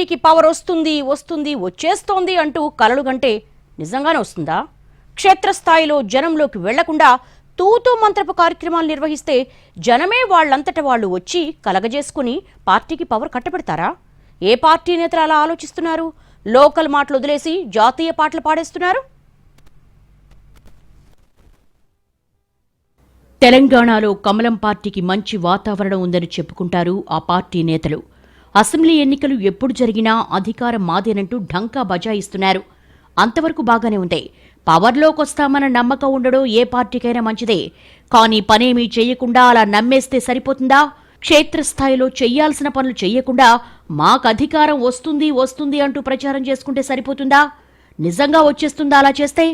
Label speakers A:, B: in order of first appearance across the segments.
A: పార్టీకి పవర్ వస్తుంది వస్తుంది వచ్చేస్తోంది అంటూ కలలు గంటే నిజంగానే వస్తుందా? క్షేత్రస్థాయిలో జనంలోకి వెళ్ళకుండా తూతూ మంత్రపు కార్యక్రమాలు నిర్వహిస్తే జనమే వాళ్ళంతట వాళ్ళు వచ్చి కలగజేసుకుని పార్టీకి పవర్ కట్టబెడతారా? ఏ పార్టీ నేతలు అలా ఆలోచిస్తున్నారు? లోకల్ మాటలు వదిలేసి జాతీయ పాటలు పాడేస్తున్నారు? తెలంగాణలో కమలం పార్టీకి మంచి వాతావరణం ఉందని చెప్పుకుంటారు ఆ పార్టీ నేతలు. అసెంబ్లీ ఎన్నికలు ఎప్పుడు జరిగినా అధికారం మాదేనంటూ ఢంకా బజాయిస్తున్నారు. అంతవరకు బాగానే ఉంది. పవర్లోకొస్తామన్న నమ్మకం ఉండడం ఏ పార్టీకైనా మంచిదే. కానీ పనేమీ చెయ్యకుండా అలా నమ్మేస్తే సరిపోతుందా? క్షేత్రస్థాయిలో చెయ్యాల్సిన పనులు చెయ్యకుండా మాకు అధికారం వస్తుంది వస్తుంది అంటూ ప్రచారం చేసుకుంటే సరిపోతుందా? నిజంగా వచ్చేస్తుందా అలా చేస్తే?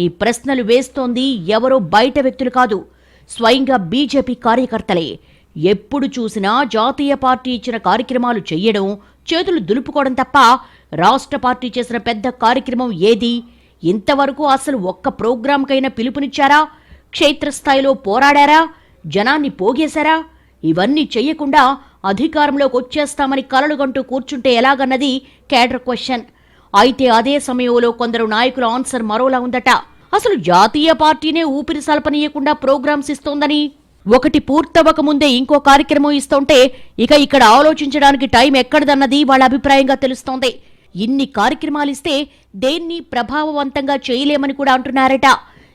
A: ఈ ప్రశ్నలు వేస్తోంది ఎవరో బయట వ్యక్తులు కాదు. స్వయంగా బీజేపీ కార్యకర్తలే. ఎప్పుడు చూసినా జాతీయ పార్టీ ఇచ్చిన కార్యక్రమాలు చెయ్యడం చేతులు దులుపుకోవడం తప్ప రాష్ట్ర పార్టీ చేసిన పెద్ద కార్యక్రమం ఏది? ఇంతవరకు అసలు ఒక్క ప్రోగ్రాంకైనా పిలుపునిచ్చారా? క్షేత్రస్థాయిలో పోరాడారా? జనాన్ని పోగేశారా? ఇవన్నీ చెయ్యకుండా అధికారంలోకి వచ్చేస్తామని కలలుగంటూ కూర్చుంటే ఎలాగన్నది కేడర్ క్వశ్చన్. అయితే అదే సమయంలో కొందరు నాయకుల ఆన్సర్ మరోలా ఉందట. అసలు జాతీయ పార్టీనే ఊపిరి సలపనీయకుండా ప్రోగ్రామ్స్ ఇస్తోందని ఒకటి పూర్తవ్వక ముందే ఇంకో కార్యక్రమం ఇస్తుంటే ఇక ఇక్కడ ఆలోచించడానికి టైం ఎక్కడదన్నది వాళ్ళ అభిప్రాయంగా తెలుస్తోంది. ఇన్ని కార్యక్రమాలు ఇస్తే దేన్ని ప్రభావవంతంగా చేయలేమని కూడా అంటున్నారట.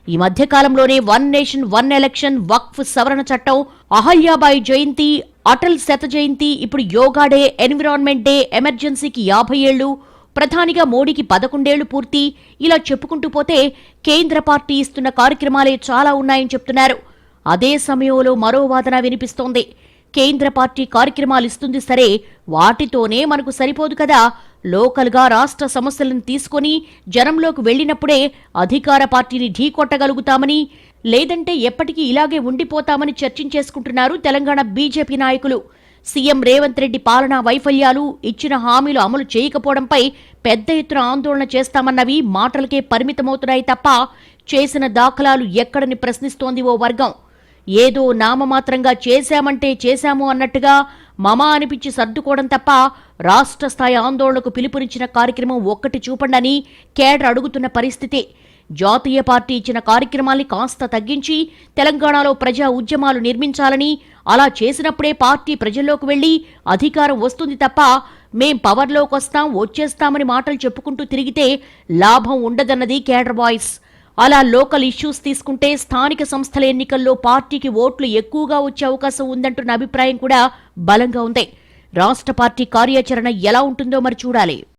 A: ఈ మధ్యకాలంలోనే వన్ నేషన్ వన్ ఎలక్షన్ వక్ఫ్ సవరణ చట్టం అహల్యాబాయి జయంతి అటల్ శత జయంతి ఇప్పుడు యోగా డే ఎన్విరాన్మెంట్ డే ఎమర్జెన్సీకి యాభై ఏళ్ళు ప్రధానిగా మోడీకి పదకొండేళ్ళు పూర్తి ఇలా చెప్పుకుంటూ పోతే కేంద్ర పార్టీ ఇస్తున్న కార్యక్రమాలే చాలా ఉన్నాయని చెప్తున్నారు. అదే సమయంలో మరో వాదన వినిపిస్తోంది. కేంద్ర పార్టీ కార్యక్రమాలు ఇస్తుంది సరే వాటితోనే మనకు సరిపోదు కదా. లోకల్గా రాష్ట్ర సమస్యలను తీసుకొని జనంలోకి వెళ్ళినప్పుడే అధికార పార్టీని ఢీకొట్టగలుగుతామని లేదంటే ఎప్పటికీ ఇలాగే ఉండిపోతామని చర్చించేసుకుంటున్నారు తెలంగాణ బీజేపీ నాయకులు. సీఎం రేవంత్ రెడ్డి పాలనా వైఫల్యాలు ఇచ్చిన హామీలు అమలు చేయకపోవడంపై పెద్ద ఎత్తున ఆందోళన చేస్తామన్నవి మాటలకే పరిమితమవుతున్నాయి తప్ప చేసిన దాఖలాలు ఎక్కడని ప్రశ్నిస్తోంది ఓ వర్గం. ఏదో నామమాత్రంగా చేశామంటే చేశాము అన్నట్టుగా మమా అనిపించి సర్దుకోవడం తప్ప రాష్ట్ర స్థాయి ఆందోళనకు పిలుపునిచ్చిన కార్యక్రమం ఒక్కటి చూపండని కేడర్ అడుగుతున్న పరిస్థితి. జాతీయ పార్టీ ఇచ్చిన కార్యక్రమాల్ని కాస్త తగ్గించి తెలంగాణలో ప్రజా ఉద్యమాలు నిర్మించాలని అలా చేసినప్పుడే పార్టీ ప్రజల్లోకి వెళ్ళి అధికారం వస్తుంది తప్ప మేం పవర్లోకి వస్తాం వచ్చేస్తామని మాటలు చెప్పుకుంటూ తిరిగితే లాభం ఉండదన్నది కేడర్ వాయిస్. అలా లోకల్ ఇష్యూస్ తీసుకుంటే స్థానిక సంస్థల ఎన్నికల్లో పార్టీకి ఓట్లు ఎక్కువగా వచ్చే అవకాశం ఉందంటున్న అభిప్రాయం కూడా బలంగా ఉంది. రాష్ట్ర పార్టీ కార్యాచరణ ఎలా ఉంటుందో మరి చూడాలి.